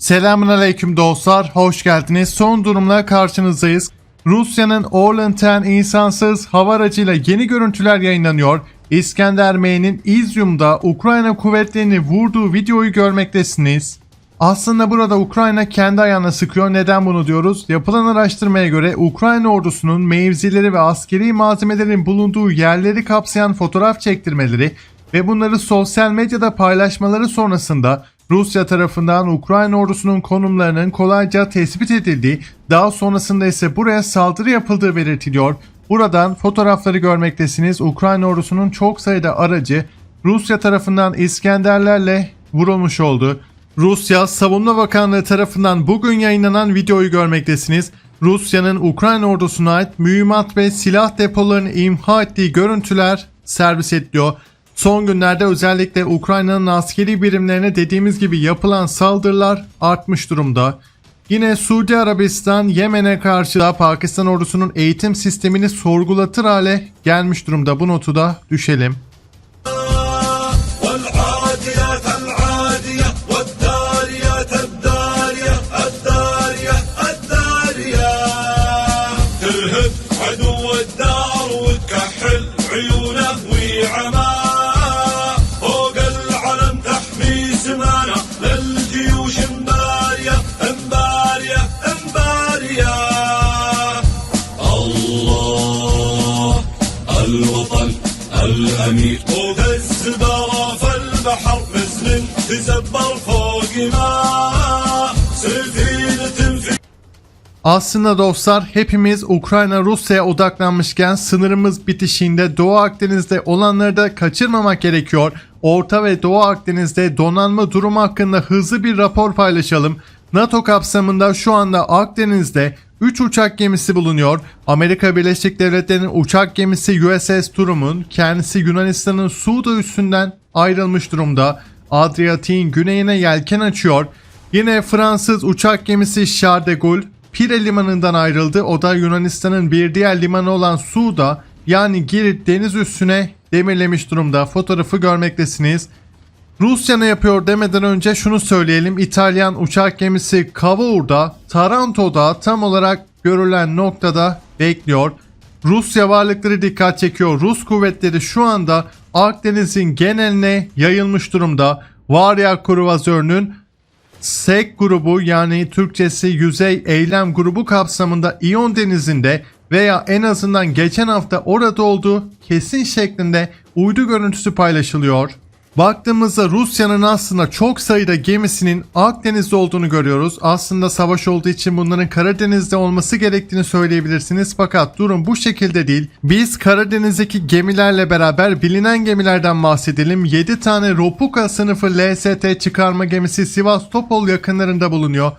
Selamünaleyküm dostlar, hoş geldiniz. Son durumla karşınızdayız. Rusya'nın Orlan 10 insansız hava aracıyla yeni görüntüler yayınlanıyor. İskender M'nin İzyum'da Ukrayna kuvvetlerini vurduğu videoyu görmektesiniz. Aslında burada Ukrayna kendi ayağına sıkıyor. Neden bunu diyoruz? Yapılan araştırmaya göre Ukrayna ordusunun mevzileri ve askeri malzemelerin bulunduğu yerleri kapsayan fotoğraf çektirmeleri ve bunları sosyal medyada paylaşmaları sonrasında Rusya tarafından Ukrayna ordusunun konumlarının kolayca tespit edildiği, daha sonrasında ise buraya saldırı yapıldığı belirtiliyor. Buradan fotoğrafları görmektesiniz. Ukrayna ordusunun çok sayıda aracı Rusya tarafından İskenderlerle vurulmuş oldu. Rusya Savunma Bakanlığı tarafından bugün yayınlanan videoyu görmektesiniz. Rusya'nın Ukrayna ordusuna ait mühimmat ve silah depolarını imha ettiği görüntüler servis ediliyor. Son günlerde özellikle Ukrayna'nın askeri birimlerine dediğimiz gibi yapılan saldırılar artmış durumda. Yine Suudi Arabistan Yemen'e karşı da Pakistan ordusunun eğitim sistemini sorgulatır hale gelmiş durumda. Bu notu da düşelim. الوطن الأمير فوق الزبارة في البحر مثل تزبر فوق ما سفينة في Aslında dostlar hepimiz Ukrayna Rusya'ya odaklanmışken sınırımız bitişiğinde Doğu Akdeniz'de olanları da kaçırmamak gerekiyor. Orta ve Doğu Akdeniz'de donanma durumu hakkında hızlı bir rapor paylaşalım. NATO kapsamında şu anda Akdeniz'de 3 uçak gemisi bulunuyor. Amerika Birleşik Devletleri'nin uçak gemisi USS Turum'un kendisi Yunanistan'ın Suda üssünden ayrılmış durumda. Adriyatik'in güneyine yelken açıyor. Yine Fransız uçak gemisi Charles de Gaulle Pire limanından ayrıldı. O da Yunanistan'ın bir diğer limanı olan Suda yani Girit deniz üssüne demirlemiş durumda. Fotoğrafı görmektesiniz. Rusya ne yapıyor demeden önce şunu söyleyelim. İtalyan uçak gemisi Cavour'da Taranto'da tam olarak görülen noktada bekliyor. Rusya varlıkları dikkat çekiyor. Rus kuvvetleri şu anda Akdeniz'in geneline yayılmış durumda. Varya kruvazörünün SEK grubu yani Türkçesi Yüzey Eylem grubu kapsamında İyon Denizi'nde veya en azından geçen hafta orada olduğu kesin şeklinde uydu görüntüsü paylaşılıyor. Baktığımızda Rusya'nın aslında çok sayıda gemisinin Akdeniz'de olduğunu görüyoruz. Aslında savaş olduğu için bunların Karadeniz'de olması gerektiğini söyleyebilirsiniz. Fakat durum bu şekilde değil. Biz Karadeniz'deki gemilerle beraber bilinen gemilerden bahsedelim. 7 tane Ropuka sınıfı LST çıkarma gemisi Sivastopol yakınlarında bulunuyor.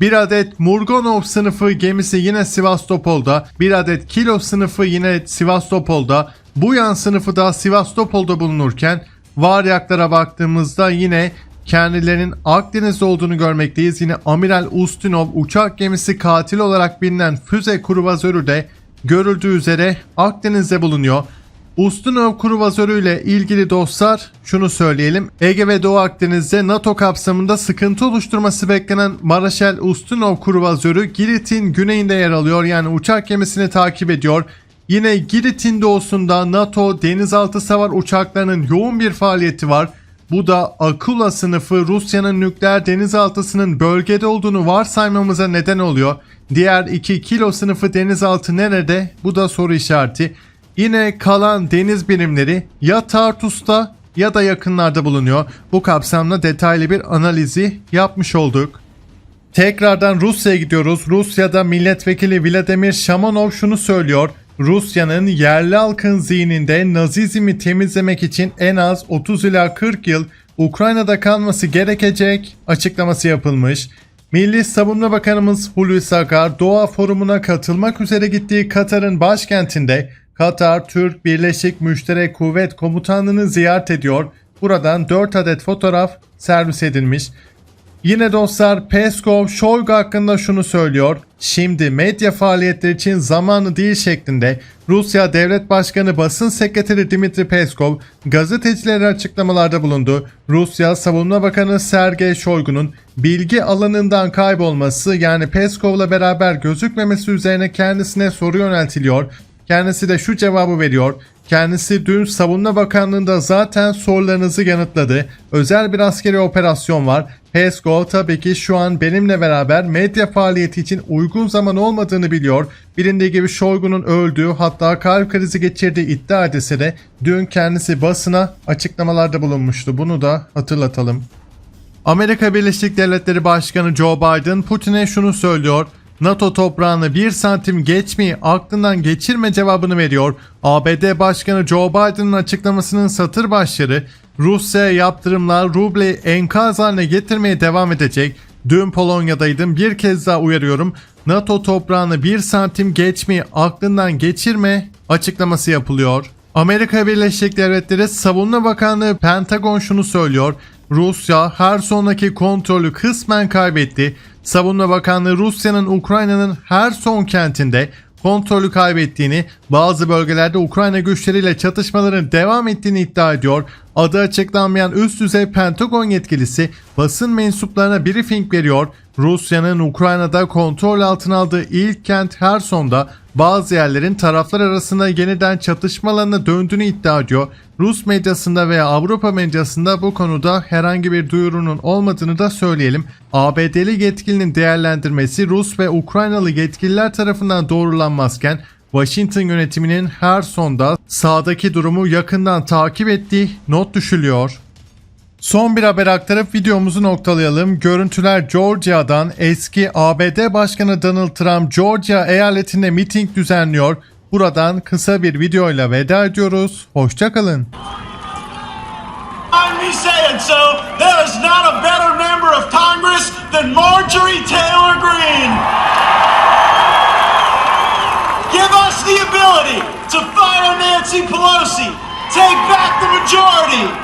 Bir adet Murgonov sınıfı gemisi yine Sivastopol'da, bir adet Kilo sınıfı yine Sivastopol'da, Buyan sınıfı da Sivastopol'da bulunurken Varyaklara baktığımızda yine kendilerinin Akdeniz'de olduğunu görmekteyiz. Yine Amiral Ustinov uçak gemisi katil olarak bilinen füze kruvazörü de görüldüğü üzere Akdeniz'de bulunuyor. Ustinov kruvazörü ile ilgili dostlar şunu söyleyelim. Ege ve Doğu Akdeniz'de NATO kapsamında sıkıntı oluşturması beklenen Maraşel Ustinov kruvazörü Girit'in güneyinde yer alıyor. Yani uçak gemisini takip ediyor. Yine Girit'in doğusunda NATO denizaltı savar uçaklarının yoğun bir faaliyeti var. Bu da Akula sınıfı Rusya'nın nükleer denizaltısının bölgede olduğunu varsaymamıza neden oluyor. Diğer iki kilo sınıfı denizaltı nerede? Bu da soru işareti. Yine kalan deniz birimleri ya Tartus'ta ya da yakınlarda bulunuyor. Bu kapsamda detaylı bir analizi yapmış olduk. Tekrardan Rusya'ya gidiyoruz. Rusya'da milletvekili Vladimir Shamanov şunu söylüyor. Rusya'nın yerli halkın zihninde Nazizmi temizlemek için en az 30 ila 40 yıl Ukrayna'da kalması gerekecek açıklaması yapılmış. Milli Savunma Bakanımız Hulusi Akar Doğa Forumu'na katılmak üzere gittiği Katar'ın başkentinde Katar Türk Birleşik Müşterek Kuvvet Komutanlığı'nı ziyaret ediyor. Buradan 4 adet fotoğraf servis edilmiş. Yine dostlar Peskov Şoygu hakkında şunu söylüyor. Şimdi medya faaliyetleri için zamanı değil şeklinde Rusya Devlet Başkanı Basın Sekreteri Dimitri Peskov gazetecilere açıklamalarda bulundu. Rusya Savunma Bakanı Sergey Shoigu'nun bilgi alanından kaybolması yani Peskov'la beraber gözükmemesi üzerine kendisine soru yöneltiliyor. Kendisi de şu cevabı veriyor. Kendisi dün Savunma Bakanlığı'nda zaten sorularınızı yanıtladı. Özel bir askeri operasyon var. Peskov tabii ki şu an benimle beraber medya faaliyeti için uygun zaman olmadığını biliyor. Bilindiği gibi Shoigu'nun öldüğü hatta kalp krizi geçirdiği iddia edilse de dün kendisi basına açıklamalarda bulunmuştu. Bunu da hatırlatalım. Amerika Birleşik Devletleri Başkanı Joe Biden Putin'e şunu söylüyor. NATO toprağını bir santim geçmeyi aklından geçirme cevabını veriyor. ABD Başkanı Joe Biden'ın açıklamasının satır başları Rusya'ya yaptırımlar rubleyi enkaz haline getirmeye devam edecek. Dün Polonya'daydım bir kez daha uyarıyorum. NATO toprağını bir santim geçmeyi aklından geçirme açıklaması yapılıyor. Amerika Birleşik Devletleri Savunma Bakanlığı Pentagon şunu söylüyor. Rusya her sondaki kontrolü kısmen kaybetti. Savunma Bakanlığı Rusya'nın Ukrayna'nın her son kentinde kontrolü kaybettiğini, bazı bölgelerde Ukrayna güçleriyle çatışmaların devam ettiğini iddia ediyor. Adı açıklanmayan üst düzey Pentagon yetkilisi basın mensuplarına briefing veriyor. Rusya'nın Ukrayna'da kontrol altına aldığı ilk kent Herson'da bazı yerlerin taraflar arasında yeniden çatışmalarına döndüğünü iddia ediyor. Rus medyasında veya Avrupa medyasında bu konuda herhangi bir duyurunun olmadığını da söyleyelim. ABD'li yetkilinin değerlendirmesi Rus ve Ukraynalı yetkililer tarafından doğrulanmazken Washington yönetiminin her sonda sahadaki durumu yakından takip ettiği not düşülüyor. Son bir haber aktarıp videomuzu noktalayalım. Görüntüler Georgia'dan eski ABD Başkanı Donald Trump Georgia eyaletinde miting düzenliyor. Buradan kısa bir videoyla veda ediyoruz. Hoşçakalın. Take back the majority,